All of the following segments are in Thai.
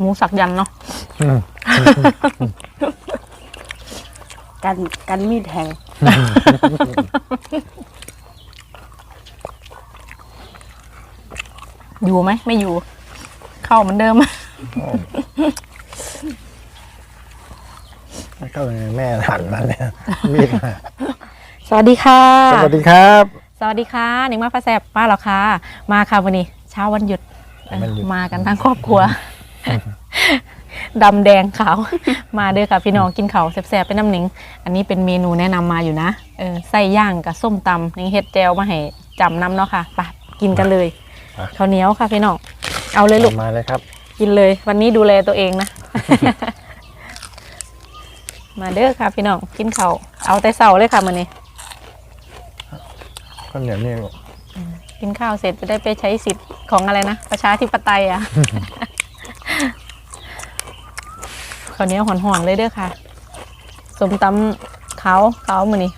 หมูสักยันต์เนาะอืมกันกันมีดแทงอยู่ไหมไม่อยู่ เข้าเหมือนเดิมแล้วก็แม่หันมาเนี่ยมีดมาสวัสดีค่ะ สวัสดีครับ สวัสดีค่ะหนิงมาฟ้าแสบมาแล้วค่ะมาค่ะวันนี้ เช้าวันหยุดวันหยุดมากันทั้งครอบครัว ดำแดงขาว มาเด้อค่ะพี่น้องกินเขาวแสบๆเป็นน้ำหนิง อันนี้เป็นเมนูแนะนำมาอยู่นะเออไส้ย่างกับส้มตำนิงเฮ็ดแจวมาให้จำน้ำเนาะค่ะไปกินกันเลยข้าวเหนียวค่ะพี่น้องเอาเลยลูก มาเลยครับ กินเลยวันนี้ดูแลตัวเองนะ มาเด้อค่ะพี่น้องกินเขาวเอาแต่เสาเลยค่ะมื้อนี้ ข้าวเหนียวนี่กินข้าวเสร็จจะได้ไปใช้สิทธิ์ของอะไรนะ ประชาธิปไตยอะ ข้าวเหนียวหอนๆเลยเด้อค่ะสมตำเขาเขามือนี้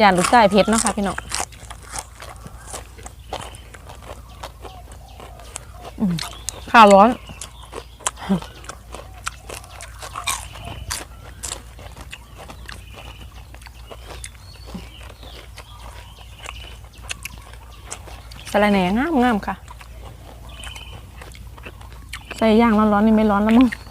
ย่านลูกชายเพชรเนาะค่ะพี่น้องข้าวร้อนสะระแหน่งามงามค่ะ ใส่ย่างร้อนๆนี่ไม่ร้อนแล้วมั้ง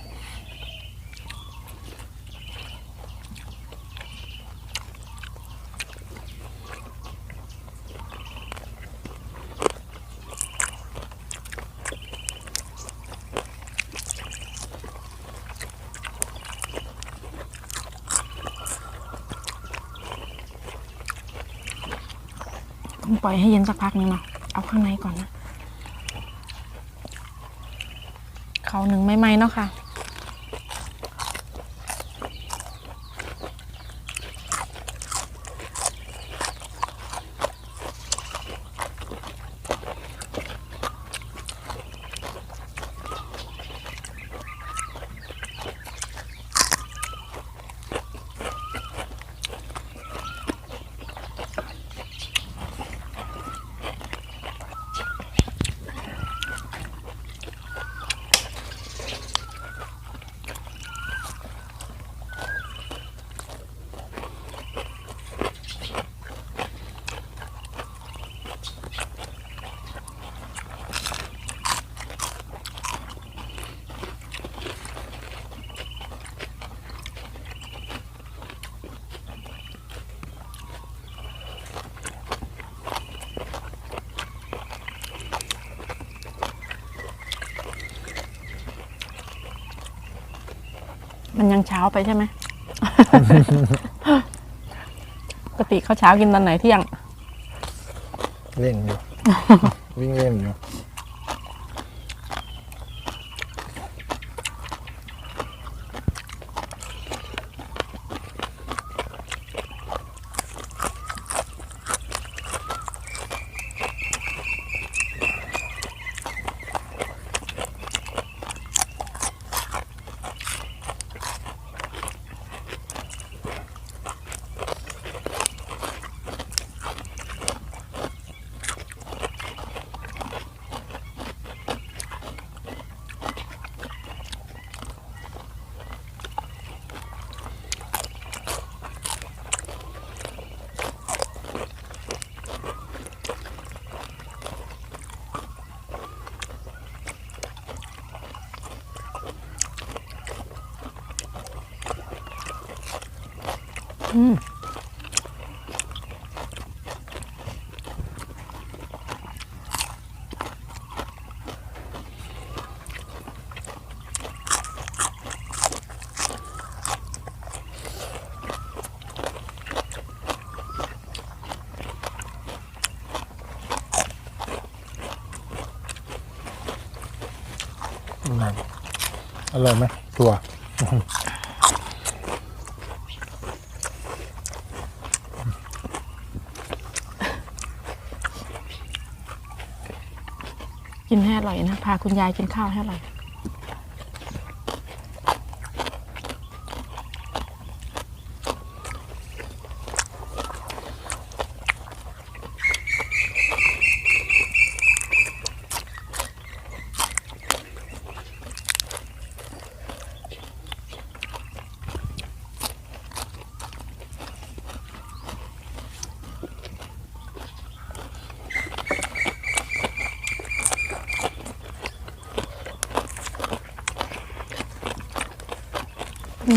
ต้องปล่อยให้เย็นสักพักนึงเนาะเอาข้างในก่อนนะเขาหนึ่งไม่ไหมเนาะค่ะ มันยังเช้าไปใช่ไหม ปกติข้าวเช้ากินตอนไหนเที่ยง เล่นอยู่ วิ่งเล่นอยู่ อร่อยไหมตัว กินให้อ ร่อยนะ พาคุณยายกินข้าวให้อร่อย อื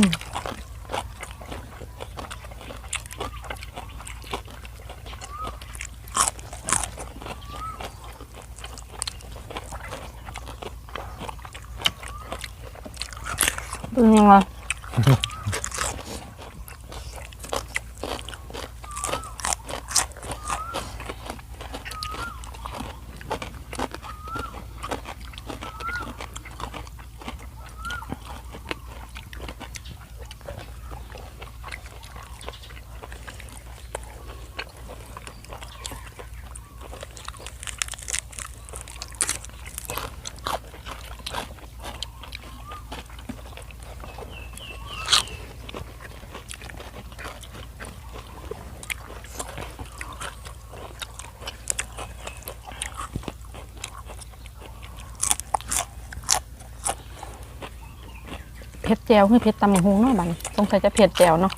เผ็ดแจวคือเผ็ดตำบักหุงเนาะบัดนสงสัยจะเผ็ดแจวเนาะ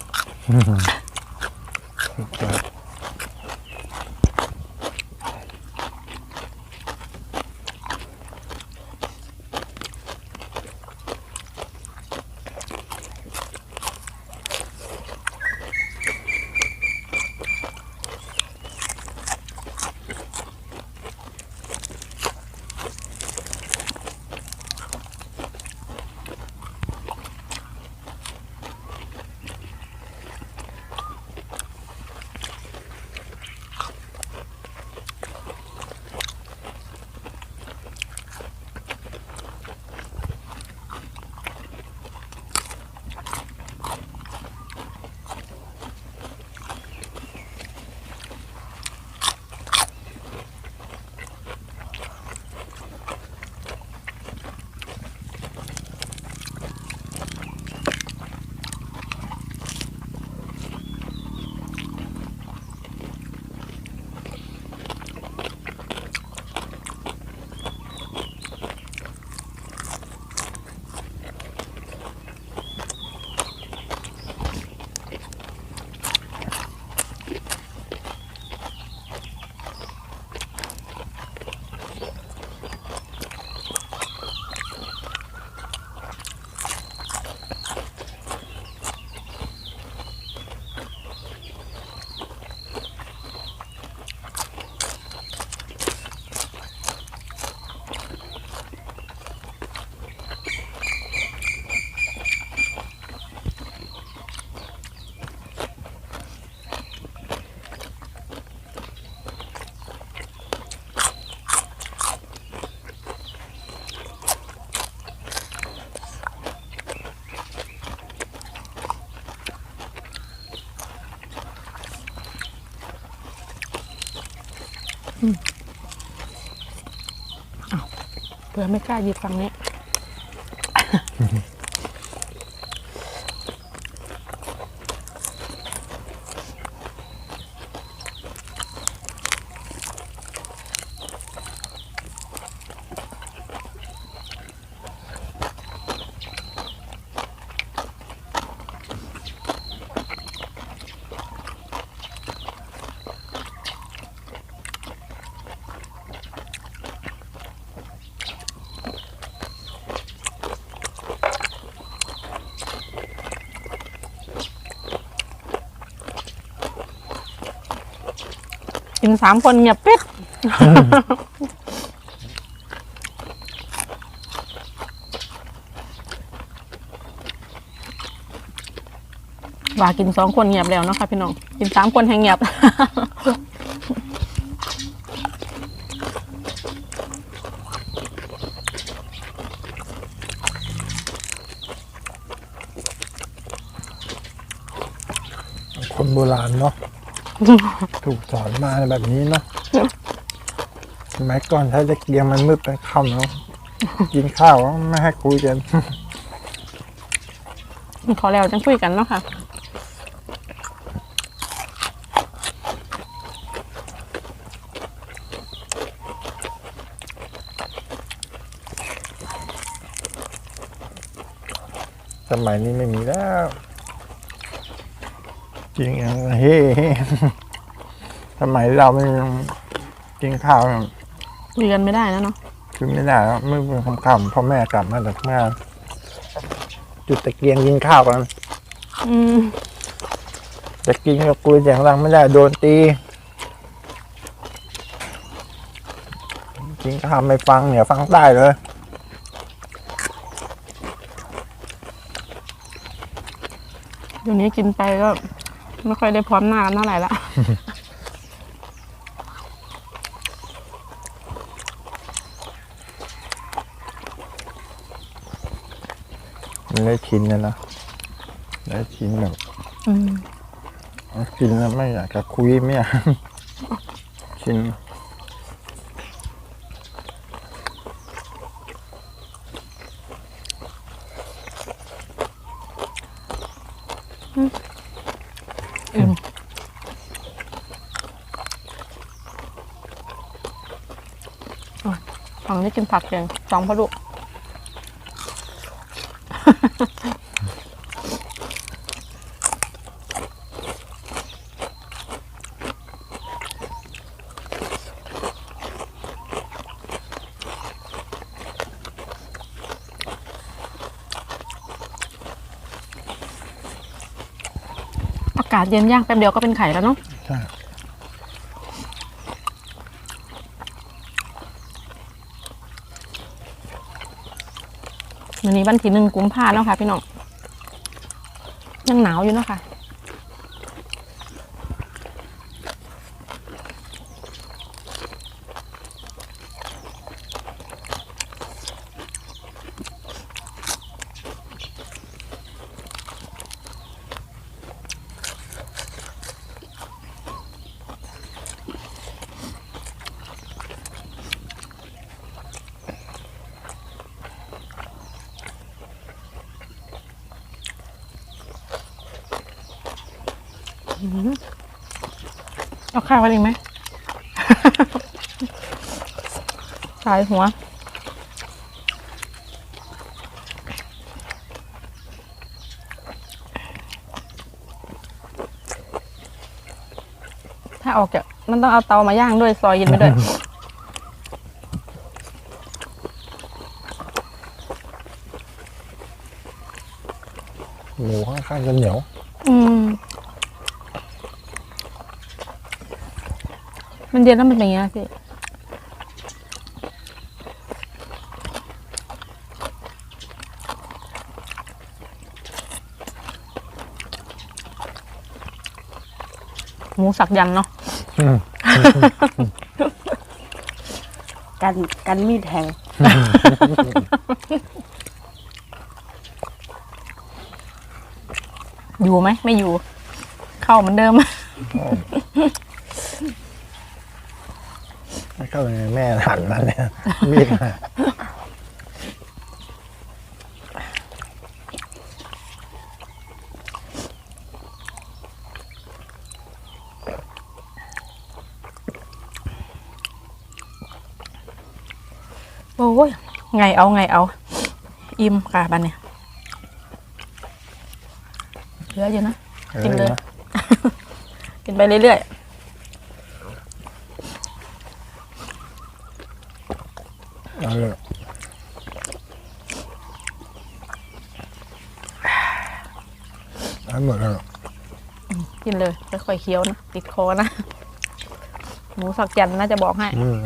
เพื่อไม่กล้าหยิบฝั่งนี้ กินสามคนเงียบปิดว่ากินสองคนเงียบแล้วเนาะค่ะพี่น้อง กินสามคนให้เงียบ คนโบราณเนาะ ถูกสอนมาแบบนี้เนาะสมัยก่อนใช้ตะเกียงมันมืดเป็นค่ำเนาะกินข้าวไม่ให้คุยกันขอแล้วจังคุยกันเนาะค่ะสมัยนี้ไม่มีแล้ว จริงอะเฮ้เฮ้สมัยเราไม่กินข้าวเนี่ยคุยกันไม่ได้แล้วเนาะคือไม่ได้แล้วไม่เป็นคำๆพ่อแม่กลับมาจากงานจุดตะเกียงกินข้าวกันอืมจะกินกับคุยเสียงดังไม่ได้โดนตีกินข้าวไม่ฟังเนี่ยฟังได้เลยเดี๋ยวนี้กินไปก็ ไม่ค่อยได้พร้อมหน้ากันเท่าไหร่ละมันได้ชินแล้วนะได้ชินแบบอืมกินแล้วไม่อยากจะคุยไม่อยากชิน อืมอะ ฝั่งนี้กินผักเองสองพอดุอากาศเย็นย่างแป๊บเดียวก็เป็นไข่แล้วเนาะใช่ วันที่หนึ่งกุมภาแล้วค่ะ พี่น้องยังหนาวอยู่เนาะค่ะ เอาข้าวกันอีกไหมสายหัวถ้าออกจากมันต้องเอาเตามาย่างด้วย ซอยเย็นไปด้วย หมูค่อนข้างจะเหนียว อืม มันเย็นแล้วมันเป็นอย่างเงี้ยพี่หมูสักยันต์เนาะอืมกันกันมีดแทงอยู่ไหม ไม่อยู่ เข้าเหมือนเดิม ไม่เข้าไปในแม่หันมาเนี่ยมีดมาโอ้ย ไงเอาไงเอา อิ่มค่ะบันเนี่ยเหลืออยู่นะ กินเลย กินไปเรื่อย เอาเลยเอาหมดแล้วเหรอๆกินเลยค่อยๆเคี้ยวนะ ติดคอนะ หมูสักยันต์น่าจะบอกให้ อืม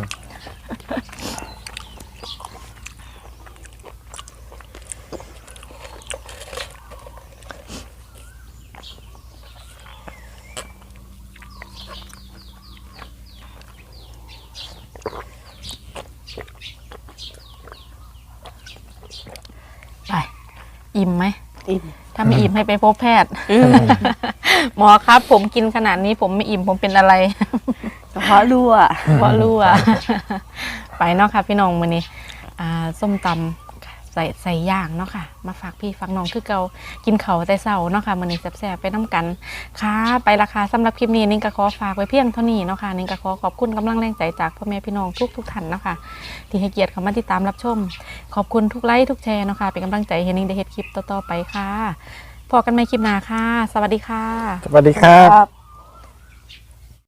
อิ่มไหมอิ่มถ้าไม่อิ่มให้ไปพบแพทย์ หมอครับ ผมกินขนาดนี้ผมไม่อิ่มผมเป็นอะไรกระเพาะรั่วเพราะรู้อะไปเนาะค่ะพี่น้องมื้อนี้อ่าส้มตำ ใส่ใส่ย่างเนาะค่ะ มาฝากพี่ฝากน้องคือเกากินเขาแต่เศร้าเนาะค่ะมื้อนี้แซ่บๆไปน้ำกันค่ะไปราคาสำหรับคลิปนี้นิ่งก็ขอฝากไว้เพียงเท่านี้เนาะค่ะนิ่งก็ขอขอบคุณกำลังแรงใจจากพ่อแม่พี่น้องทุกทุกท่านเนาะค่ะที่ให้เกียรติเข้ามาติดตามรับชม ขอบคุณทุกไลค์ทุกแชร์เนาะค่ะเป็นกำลังใจให้นิ่งได้เฮ็ดคลิปต่อๆไปค่ะพอกันใหมคลิปหน้าค่ะ สวัสดีค่ะ สวัสดีครับ